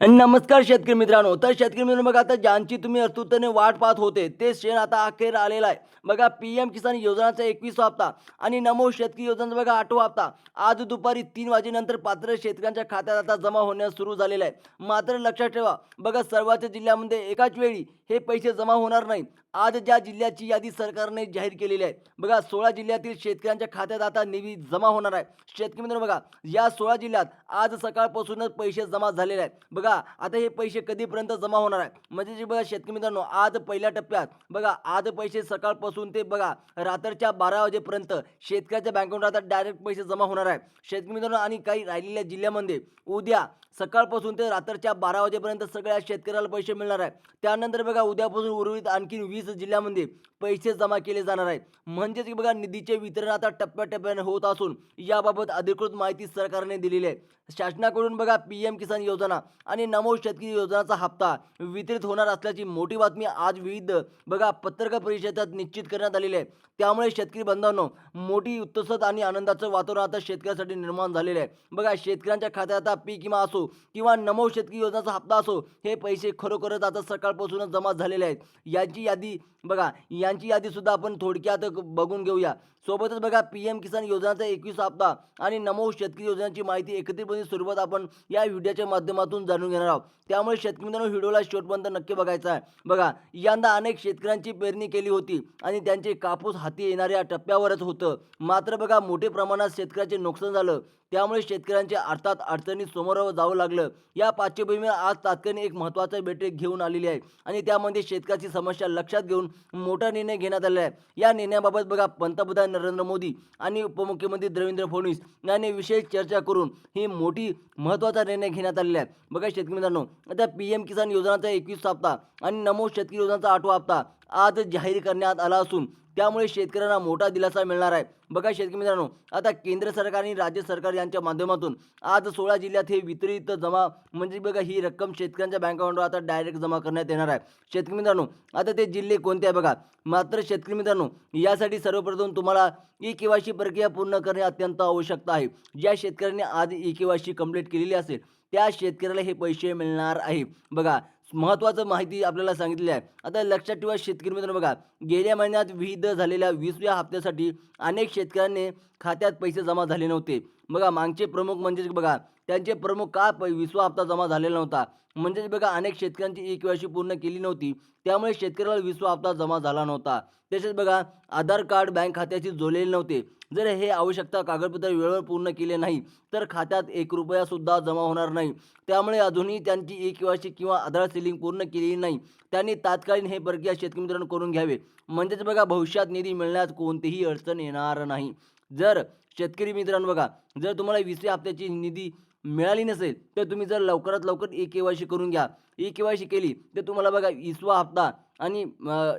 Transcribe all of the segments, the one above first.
नमस्कार शेतकरी मित्रांनो. तर शेतकरी मित्रांनो बघा आता ज्यांची तुम्ही अर्थूतने वाट पाहत होते ते शेण आता अखेर आलेलं आहे. बघा पी एम किसान योजनाचा एकवीस हप्ता आणि नमो शेतकरी योजनाचा बघा आठवा हप्ता. आज दुपारी तीन वाजेनंतर पात्र शेतकऱ्यांच्या खात्यात आता जमा होण्यास सुरू झालेला आहे. मात्र लक्षात ठेवा बघा सर्वच जिल्ह्यामध्ये एकाच वेळी हे पैसे जमा होणार नाही. आज ज्या जिल्ह्याची यादी सरकारने जाहीर केलेली आहे बघा सोळा जिल्ह्यातील शेतकऱ्यांच्या खात्यात आता निधी जमा होणार आहे. शेतकरी मित्रांनो बघा या सोळा जिल्ह्यात आज सकाळपासूनच पैसे जमा झालेले आहेत. बघा आता हे पैसे कधीपर्यंत जमा होणार आहे? म्हणजे जे बघा शेतकरी मित्रांनो आज पहिल्या टप्प्यात बघा आज पैसे सकाळपासून ते बघा रात्रीच्या बारा वाजेपर्यंत शेतकऱ्याच्या बँकेवर आता डायरेक्ट पैसे जमा होणार आहे. शेतकरी मित्रांनो आणि काही राहिलेल्या जिल्ह्यामध्ये उद्या सकाळपासून ते रात्रीच्या बारा वाजेपर्यंत सगळ्या शेतकऱ्याला पैसे मिळणार आहे. त्यानंतर बघा उद्यापासून उर्वरित आणखी वीस जिल्ह्यामध्ये पैसे जमा केले जाणार आहेत म्हणजेच की बघा निधीचे वितरण आता टप्प्याटप्प्याने होत असून याबाबत अधिकृत माहिती सरकारने दिलेली आहे. शासनाकडून बघा पी एम किसान योजना आणि नमो शेतकरी योजनाचा हप्ता वितरित होणार असल्याची मोठी बातमी आज विविध बघा पत्रकार परिषदेत निश्चित करण्यात आलेली आहे. त्यामुळे शेतकरी बंधांनो मोठी उत्सत आणि आनंदाचं वातावरण आता शेतकऱ्यासाठी निर्माण झालेलं आहे. बघा शेतकऱ्यांच्या खात्यात आता पीक विमा असो किंवा नमो शेतकरी योजनाचा हप्ता असो हे पैसे खरोखरच आता सकाळपासूनच जमा झालेले आहेत. यांची यादी बघा यांची यादीसुद्धा आपण थोडक्यात बघून घेऊया. सोबतच बघा पी एम किसान योजनाचा एकवीस हप्ता आणि नमो शेतकरी योजनांची माहिती एकत्रितपणे स्वरूपात आपण या व्हिडिओच्या माध्यमातून जाणून घेणार आहोत. त्यामुळे शेतकरी मित्रांनो व्हिडिओला शेवटपर्यंत नक्की बघायचा आहे. बघा यंदा अनेक शेतकऱ्यांची पेरणी केली होती आणि त्यांचे कापूस हाती येणाऱ्या टप्प्यावरच होतं. मात्र बघा मोठे प्रमाणात शेतकऱ्याचे नुकसान झालं. त्यामुळे शेतकऱ्यांच्या अर्थात अडचणी समोर जावं लागलं. या पार्श्वभूमीवर आज तात्कालिक एक महत्त्वाचा बैठक घेऊन आलेली आहे आणि त्यामध्ये शेतकऱ्याची समस्या लक्षात घेऊन मोठा निर्णय घेण्यात आलेला आहे. या निर्णयाबाबत बघा पंतप्रधान नरेंद्र मोदी आणि उपमुख्यमंत्री देवेंद्र फडणवीस यांनी विशेष चर्चा करून ही मोठी महत्त्वाचा निर्णय घेण्यात आलेला आहे. बघा शेतकरी मित्रांनो आता पी एम किसान योजनाचा एकवीस हप्ता आणि नमो शेतकरी योजनाचा आठवा हप्ता आज जाहीर करण्यात आला असून त्यामुळे शेतकऱ्यांना मोठा दिलासा मिळणार आहे. बघा शेतकरी मित्रांनो आता केंद्र सरकार आणि राज्य सरकार यांच्या माध्यमातून आज सोळा जिल्ह्यात हे वितरित जमा म्हणजे बघा ही रक्कम शेतकऱ्यांच्या बँकावर आता डायरेक्ट जमा करण्यात येणार आहे. शेतकरी मित्रांनो आता ते जिल्हे कोणते आहे बघा. मात्र शेतकरी मित्रांनो यासाठी सर्वप्रथम तुम्हाला ई केवायसी प्रक्रिया पूर्ण करणे अत्यंत आवश्यकता आहे. ज्या शेतकऱ्यांनी आज ई केवायसी कंप्लीट केलेली असेल त्या शेतकऱ्याला हे पैसे मिळणार आहे. बघा महत्त्वाचं माहिती आपल्याला सांगितली आहे. आता लक्षात ठेवा शेतकरी मित्रांनो बघा गेल्या महिन्यात विविध झालेल्या वीसव्या हप्त्यासाठी अनेक शेतकऱ्यांनी खात्यात पैसे जमा झाले नव्हते. बघा मागचे प्रमुख म्हणजेच बघा त्यांचे प्रमुख का प विसवा हप्ता जमा झालेला नव्हता? म्हणजेच बघा अनेक शेतकऱ्यांची ई केवायसी पूर्ण केली नव्हती त्यामुळे शेतकऱ्याला विसवा हप्ता जमा झाला नव्हता. तसेच बघा आधार कार्ड बँक खात्याशी जोडलेले नव्हते. जर हे आवश्यकता कागदपत्र वेळेवर पूर्ण केले नाही तर खात्यात एक रुपयासुद्धा जमा होणार नाही. त्यामुळे अजूनही त्यांची ई केवायसी किंवा आधार सिलिंग पूर्ण केलेली नाही. त्यांनी तात्कालीन हे प्रक्रिया शेतकरी मित्रांनो करून घ्यावे. म्हणजेच बघा भविष्यात निधी मिळण्यात कोणतीही अडचण येणार नाही. जर शेतकरी मित्रांनो बघा जर तुम्हाला वीसव्या हप्त्याची निधी मिळाली नसेल तर तुम्ही जर लवकरात लवकर ई के वाय सी करून घ्या. ई के वाय सी केली तर तुम्हाला बघा वीसवा हप्ता आणि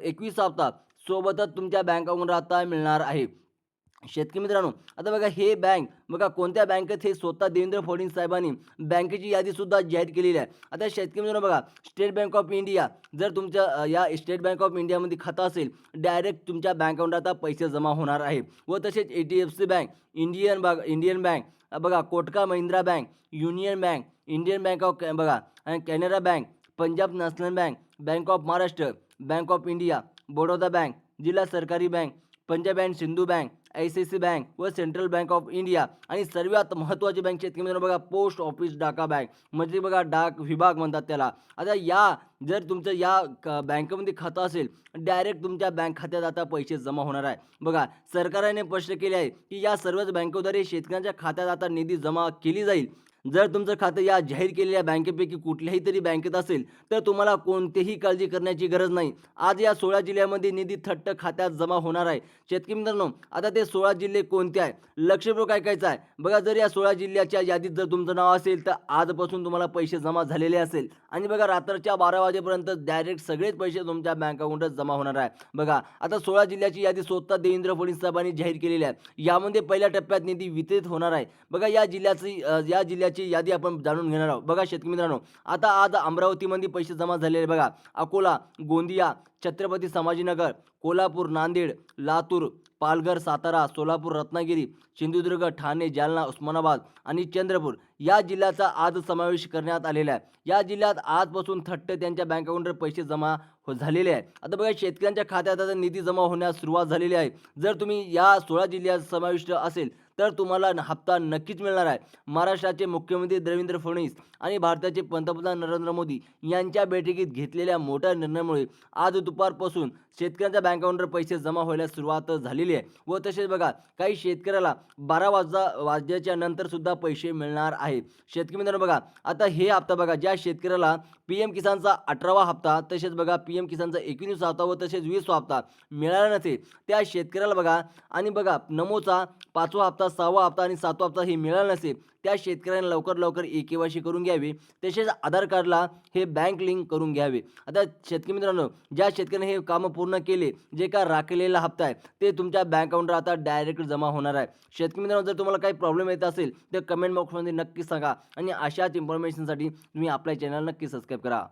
एकवीस हप्ता सोबतच तुमच्या बँक अकाउंट आता मिळणार आहे. शेतकरी मित्रांनो आता बघा हे बँक बघा कोणत्या बँकेत हे स्वतः देवेंद्र फडणवीस साहेबांनी बँकेची यादीसुद्धा जाहीर केलेली आहे. आता शेतकरी मित्रांनो बघा स्टेट बँक ऑफ इंडिया जर तुमच्या या स्टेट बँक ऑफ इंडियामध्ये खातं असेल डायरेक्ट तुमच्या बँक अकाउंटात आता पैसे जमा होणार आहे. व तसेच H D F C bank Indian बघ इंडियन बँक बघा कोटका Mahindra bank union bank Indian bank of बघा आणि Canara bank Punjab national bank bank of Maharashtra bank of India Baroda bank जिल्हा सरकारी bank Punjab and Sindhu bank I C C bank व central bank of India आणि सर्वात महत्त्वाची bank शेतकरी मित्रांनो म्हणजे बघा पोस्ट ऑफिस डाका बँक. म्हणजे बघा डाक विभाग म्हणतात त्याला. आता या जर तुमचं या क- बँकेमध्ये खातं असेल डायरेक्ट तुमच्या बँक खात्यात आता पैसे जमा होणार आहे. बघा सरकारने स्पष्ट केले आहे की या सर्वच बँकेद्वारे शेतकऱ्यांच्या खात्यात आता निधी जमा केली जाईल. जर तुमचं खातं या जाहीर केलेल्या बँकेपैकी कुठल्याही तरी बँकेत असेल तर तुम्हाला कोणतीही काळजी करण्याची गरज नाही. आज या सोळा जिल्ह्यामध्ये निधी थट्ट खात्यात जमा होणार आहे. शेतकरी मित्रांनो आता ते सोळा जिल्हे कोणते आहे लक्षपूर्वक ऐकायचं आहे. बघा जर या सोळा जिल्ह्याच्या यादीत जर तुमचं नाव असेल तर आजपासून तुम्हाला पैसे जमा झालेले असेल. आणि बघा रात्रीच्या बारा वाजेपर्यंत डायरेक्ट सगळेच पैसे तुमच्या बँक अकाउंटात जमा होणार आहे. बघा आता सोळा जिल्ह्याची यादी स्वतः देवेंद्र फडणवीस साहेबांनी जाहीर केलेली आहे. यामध्ये पहिल्या टप्प्यात निधी वितरित होणार आहे. बघा या जिल्ह्याची या जिल्ह्याची जिल्ह्याची यादी आपण जाणून घेणार आहोत. बघा शेतकरी मित्रांनो आता आज अमरावतीमध्ये पैसे जमा झालेले बघा. अकोला गोंदिया छत्रपती संभाजीनगर कोल्हापूर नांदेड लातूर पालघर सातारा सोलापूर रत्नागिरी सिंधुदुर्ग ठाणे जालना उस्मानाबाद आणि चंद्रपूर या जिल्ह्याचा आज समावेश करण्यात आलेला आहे. या जिल्ह्यात आजपासून थट्ट त्यांच्या बँक अकाउंटवर पैसे जमा हो झालेले आहे आता बघा शेतकऱ्यांच्या खात्यात आता निधी जमा होण्यास सुरुवात झालेली आहे. जर तुम्ही या सोळा जिल्ह्यात समाविष्ट असेल तर तुम्हाला हप्ता नक्कीच मिळणार आहे. महाराष्ट्राचे मुख्यमंत्री देवेंद्र फडणवीस आणि भारताचे पंतप्रधान नरेंद्र मोदी यांच्या बैठकीत घेतलेल्या मोठ्या निर्णयामुळे आज दुपारपासून शेतकऱ्यांच्या बँक अकाउंटवर पैसे जमा व्हायला सुरुवात झालेली आहे. व तसेच बघा काही शेतकऱ्याला बारा वाजता वाजल्याच्या नंतर सुद्धा पैसे मिळणार आहेत शेतकरी मित्रांनो बघा आता हे हप्ता बघा ज्या शेतकऱ्याला पी एम किसानचा अठरावा हप्ता तसेच बघा पी एम किसानचा एकवीस हप्ता व तसेच वीस हप्ता मिळाला नसेल त्या शेतकऱ्याला बघा आणि बघा नमोचा पाचवा हप्ता सहावा हप्ता आणि सातवा हप्ता हे मिळाला नसेल त्या शेतकऱ्यांना लवकर लवकर ए के वाय सी करून घ्यावी. तसेच आधार कार्डला हे बँक लिंक करून घ्यावे. आता शेतकरी मित्रांनो ज्या शेतकऱ्याने हे कामं पूर्ण केले जे का राखलेला हप्ता आहे ते तुमच्या बँक अकाउंटवर आता डायरेक्ट जमा होणार आहे. शेतकरी मित्रांनो जर तुम्हाला काही प्रॉब्लेम येत असेल तर कमेंट बॉक्समध्ये नक्की सांगा आणि अशाच इन्फॉर्मेशनसाठी तुम्ही आपल्या चॅनल नक्की सबस्क्राईब करा.